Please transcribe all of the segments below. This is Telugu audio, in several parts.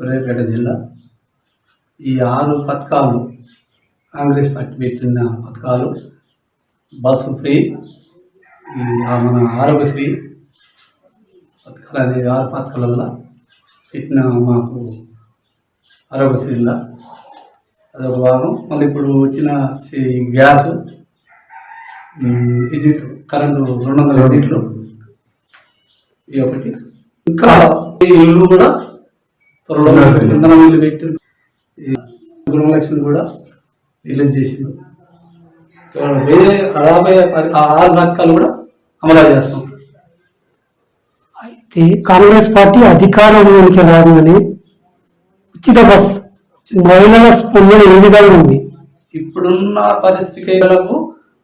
సూర్యాపేట జిల్లా ఈ ఆరు పథకాలు కాంగ్రెస్ పార్టీ పెట్టిన పథకాలు. బస్సు ఫ్రీ మన ఆరోగ్యశ్రీ పథకాలు అనేది ఆరు పథకాల పెట్టిన మాకు ఆరోగ్యశ్రీలా అదొక భాగం. మళ్ళీ ఇప్పుడు వచ్చిన ఈ గ్యాస్ విద్యుత్ కరెంటు రెండు వందల యూనిట్లు. ఇది ఒకటి. ఇంకా ఇల్లు కూడా త్వరలో ఇంధనం పెట్టి ఈ గృహలక్ష్మి కూడా రిలీజ్ చేసిండు. త్వరలో వేరే రాబోయే ఆరు పథకాలు కూడా అమలు చేస్తాం. అయితే కాంగ్రెస్ పార్టీ అధికారంలోకి రాగానే ఉచిత బస్ మహిళల స్పందన ఏ విధంగా ఉంది? ఇప్పుడున్న పరిస్థితులకు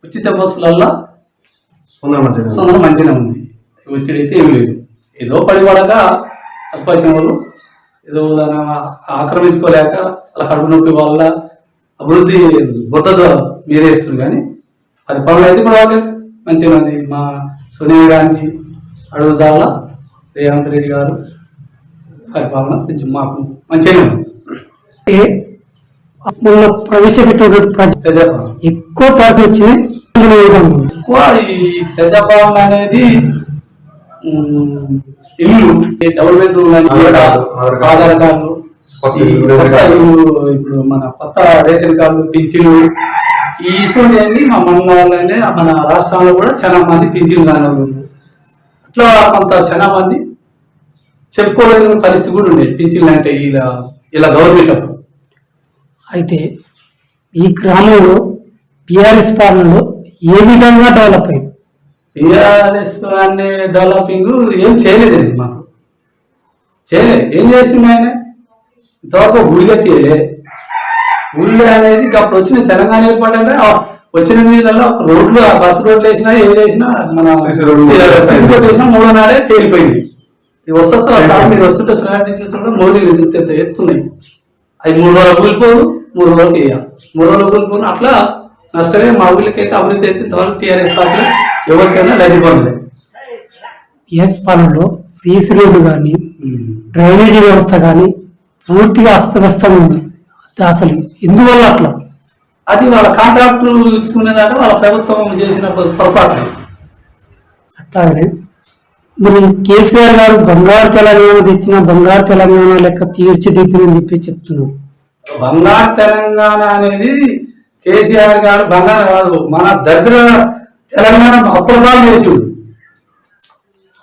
ఉచిత బస్సులల్లో సొంతం మంచిగా ఉంది. ఒత్తిడి అయితే ఏం లేదు. ఏదో పడిపడక తక్కువ వచ్చిన వాళ్ళు ఏదో ఆక్రమించుకోలేక అలా కడుపు నొప్పి వల్ల అభివృద్ధి బుద్ధతో మీరేస్తుంది కానీ అది పనులు అయితే కూడా వాళ్ళకి మంచిగా ఉంది. మా సోనియా గాంధీ అడుగు చాలా రేవంత్ రెడ్డి గారు పరిపాలన కొంచెం మాకు మంచిగానే ఉంది. మొన్న ప్రవేశపెట్టిన ప్రజ ప్రజాపాలన. ఎక్కువ టాక్ వచ్చింది? ఎక్కువ ఈ ప్రజాపాలన అనేది ఇల్లు డబుల్ బెడ్రూమ్ ఆధార్ కార్డు, ఇప్పుడు మన కొత్త రేషన్ కార్డు పింఛన్లు ఈ ఇటువంటి అన్ని మా మండలాలనే మన రాష్ట్రంలో కూడా చాలా మంది పింఛన్లు కాని వాళ్ళు ఉన్నారు. అట్లా కొంత చాలా మంది చెప్పుకోలేని పరిస్థితి కూడా ఉండేది పింఛన్లు అంటే ఇలా ఇలా గవర్నమెంట్ అప్పుడు. అయితే ఈ గ్రామంలో బీఆర్ఎస్ పాలనలో ఏ విధంగా డెవలప్ అయింది? టీఆర్ఎస్ అనే డెవలపింగ్ ఏం చేయలేదండి మాకు. చేయలేదు. ఏం చేసింది ఆయన? ఇంతవరకు గుడి కట్టేయలే గుళ్ళు అనేది అప్పుడు వచ్చిన తెలంగాణ ఏర్పడ్డాక ఆ వచ్చిన మీదల్లో ఒక రోడ్లు బస్సు రోడ్లు వేసినా ఏది వేసినా మన రోడ్లు వేసినా. మూడో నాడే తేలిపోయింది ఇది వస్తా సార్ మీరు వస్తుంటే మోడీలు ఎత్తు ఎత్తు- ఎత్తున్నాయి. అవి మూడు రోజులు కూలిపోదు మూడు రోజులకి వేయాలి. మూడు రోజులు కూలిపోను అట్లా నష్టమే మా ఊళ్ళకైతే అభివృద్ధి అయితే ఇంతవరకు టీఆర్ఎస్ పార్టీలో ఎవరికైనా లభిపోలేదు బీఆర్ఎస్ పాలనలో సీసీ రోడ్లు కానీ డ్రైనేజీ వ్యవస్థ కానీ పూర్తిగా అస్తవ్యస్తంగా ఉంది. అసలు ఎందువల్ల అట్లా? అది వాళ్ళ కాంట్రాక్టు ఇచ్చుకునేదాకా వాళ్ళ ప్రభుత్వం చేసిన పొరపాటు. అట్లాగనే మరి కేసీఆర్ గారు బంగారు తెలంగాణ తెచ్చిన బంగారు తెలంగాణ లెక్క తీర్చిదిద్దునని చెప్పి చెప్తున్నాం బంగారు తెలంగాణ అనేది కేసీఆర్ గారు బంగారం కాదు మన దగ్గర తెలంగాణ అప్రభావం చేసిండు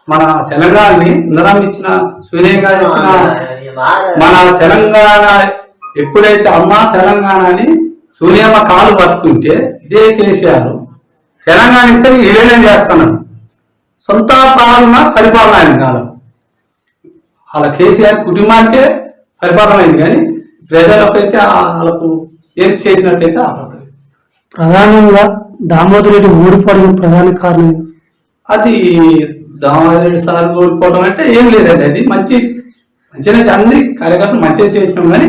మన తెలంగాణని ఇంధనం ఇచ్చిన సూర్య గారు ఇచ్చిన మన తెలంగాణ ఎప్పుడైతే అమ్మ తెలంగాణ అని సూర్యమ్మ కాలు పట్టుకుంటే ఇదే కేసీఆర్. తెలంగాణ ఇస్తే విలీనం చేస్తున్నాడు సొంత పాలన పరిపాలన ఆయన కాలం వాళ్ళ కేసీఆర్ కుటుంబానికే పరిపాలన అయింది కానీ ప్రజలకైతే ఆ- వాళ్ళకు ఏం చేసినట్టయితే ఆపడలేదు ప్రధానంగా దామోదర్ రెడ్డి ఓడిపోవడానికి ప్రధాన కారణం? అది దామారెడ్డి సార్ కోరుకోవడం అంటే ఏం లేదండి. అది మంచి మంచిగా అందరి కార్యకర్తలు మంచిగా చేసినాం కానీ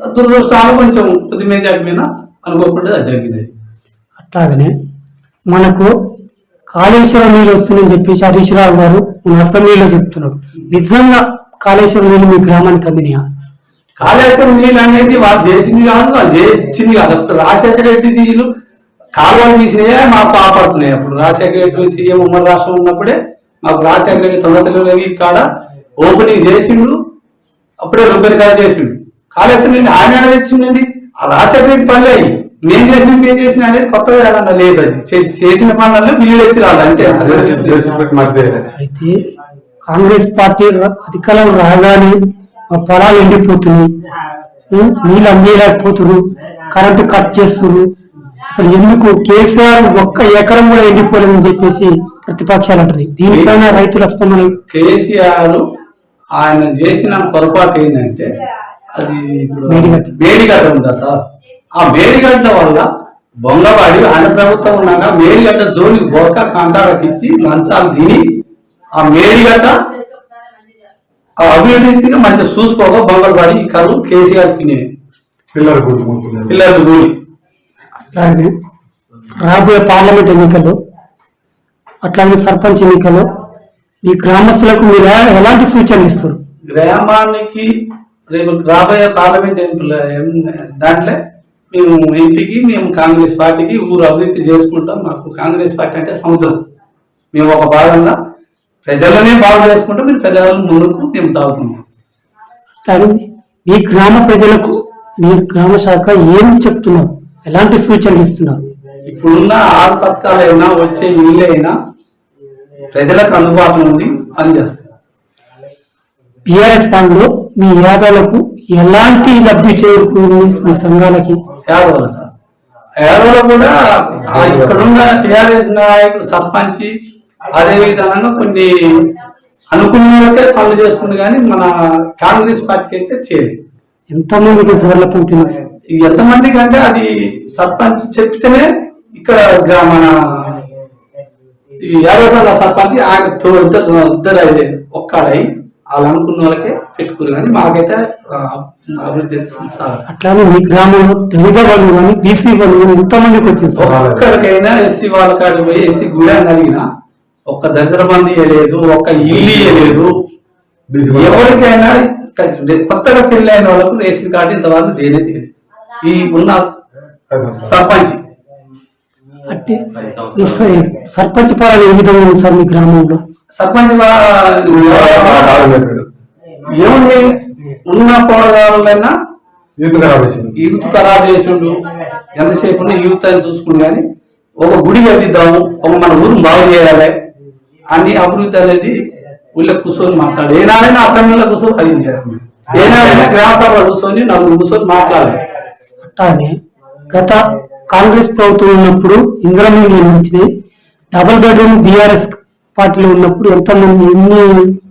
దురదృష్టాలు కొంచెం కొద్ది మీద అనుకోకుండా అది జరిగింది. అట్లాగనే మనకు కాళేశ్వరం నీళ్ళు వస్తుందని చెప్పేసి హరీష్ రావు గారు మన అసెంబ్లీలో చెప్తున్నారు. నిజంగా కాళేశ్వరం నీళ్ళు మీ గ్రామానికి అందినాయా కాళేశ్వరం నీళ్ళు అనేది వాళ్ళు చేసింది కాదు వాళ్ళు చేసింది కాదు. అసలు రాజశేఖర రెడ్డి నీళ్ళు కాలువలు తీసినాయే మాకు కాపాడుతున్నాయి. అప్పుడు రాజశేఖర రెడ్డి సీఎం ఉమ్మడి రాష్ట్రం ఉన్నప్పుడే మాకు రాజశేఖర రెడ్డి తొందరలో కాడ ఓపెనింగ్ చేసిండు. అప్పుడే రూపాయలు చేసిండు. కాళేశ్వరం నీళ్ళు ఆయన తెచ్చిండండి. ఆ రాజశేఖర రెడ్డి పనులే అయ్యి మేము చేసిన మేము చేసిన అనేది కొత్తగా ఏదన్నా లేదు అది. చేసి- చేసిన పనులలో బిల్లులు ఎత్తి రాదు అంతే. అయితే కాంగ్రెస్ పార్టీ అధికారం రాగానే పొలాలు ఎండిపోతున్నాయి? నీళ్ళు అందేయలేకపోతున్నారు కరెంటు కట్ చేస్తున్నారు అసలు ఎందుకు కేసీఆర్ ఒక్క ఎకరం కూడా ఎండిపోలేదని చెప్పేసి ప్రతిపక్షాలు అంటున్నాయి దీనిపైన రైతుల స్పందన కేసీఆర్ ఆయన చేసిన పొరపాటు ఏంటంటే అది ఇప్పుడు మేడిగడ్డ. ఉందా సార్? ఆ మేడిగడ్డ వల్ల బొంగవాడి ఆయన ప్రభుత్వం ఉన్నాక మేడిగడ్డ జోలికి బొక్క కాంటాలకు ఇచ్చి లంచాలు తిని ఆ మేడిగడ్డ ఆ అభివృద్ధిగా మంచిగా చూసుకోక బొంగలవాడి ఈ కరువు కేసీఆర్ పిల్లలు పిల్లలు కూలి అట్లాగే రాబోయే పార్లమెంట్ ఎన్నికల్లో అట్లాగే సర్పంచ్ ఎన్నికల్లో ఈ గ్రామస్తులకు మీరు ఎలాంటి సూచనలు ఇస్తారు? గ్రామానికి రేపు రాబోయే పార్లమెంట్ దాంట్లో మేము ఎంపీకి మేము కాంగ్రెస్ పార్టీకి ఊరు అభివృద్ధి చేసుకుంటాం. మాకు కాంగ్రెస్ పార్టీ అంటే సముద్రం. మేము ఒక భాగంగా ప్రజలనే బాగు చేసుకుంటాం మీరు ప్రజలను ముందుకు మేము తాగుతున్నాం కానీ మీ గ్రామ ప్రజలకు మీ గ్రామ శాఖ ఏం చెప్తున్నారు? ఎలాంటి సూచనలు ఇస్తున్నారు? ఇప్పుడున్న ఆరు పథకాలైనా వచ్చే ఇల్లు అయినా ప్రజలకు అందుబాటులో ఉండి పనిచేస్తాయి బీఆర్ఎస్ ఫండ్లో మీ యాదాలకు ఎలాంటి లబ్ధి చేకూరింది మీ సంఘాలకి? యాదవులు యాదవులు కూడా ఆ ఇక్కడున్న టిఆర్ఎస్ నాయకుడు సర్పంచ్ అదే విధానంగా కొన్ని అనుకున్నకే పనులు చేస్తుంది కానీ మన కాంగ్రెస్ పార్టీకి అయితే చేయలేదు ఎంతమందికి బోర్ల పంపిణీ ఎంతమందికి అంటే అది సర్పంచ్ చెప్తేనే ఇక్కడ మన ఈ యాదవ సంఘ సర్పంచ్ ఆయన ఇద్దరు అయితే ఒక్కడై వాళ్ళు అనుకున్న వాళ్ళకే పెట్టుకురు కానీ మాకైతే అభివృద్ధి సార్. అట్లానే మీ గ్రామంలో దళిత వాళ్ళు కానీ బీసీ వాళ్ళు కానీ ఎంతమందికి వచ్చింది? ఒక్కరికైనా ఎస్సీ వాళ్ళ కాడికి పోయి ఎస్సీ గుడాన్ని అడిగినా ఒక్క దరిద్ర మంది ఇవ్వలేదు ఒక్క ఇల్లు ఇవ్వలేదు బీసీ ఎవరికైనా కొత్తగా పెళ్ళి అయిన వాళ్ళకు రేషన్ కార్డు ఇంతవరకు దేనే తెలియదు. ఈ ఉన్న సర్పంచ్. అంటే సర్పంచ్ పాలన ఏ విధంగా ఉంది సార్ మీ గ్రామంలో? సర్పంచ్ ఏముంది? ఉన్న పోరగాళ్ళైనా యూత్ ఖరాబ్ చేసింది యూత్ ఖరాబ్ చేసిండు. ఎంతసేపు ఉన్న యూత్ అని చూసుకుని కానీ ఒక గుడి కట్టిద్దాము. ఒక మన ఊరు బాగు చేయాలి. అన్ని అభివృద్ధి అనేది ఊళ్ళో కూర్చొని మాట్లాడాలి ఏనాడైనా అసెంబ్లీలో కూర్చొని కలిగించారు ఏనాడైనా గ్రామ సభలో కూర్చొని నలుగురు కూర్చొని మాట్లాడాలి. అట్లానే గత కాంగ్రెస్ ప్రభుత్వం ఉన్నప్పుడు ఇందిరామిల్లు నిర్మించినాయి డబుల్ బెడ్రూమ్ బీఆర్ఎస్ పార్టీలో ఉన్నప్పుడు ఎంతమంది ఎన్ని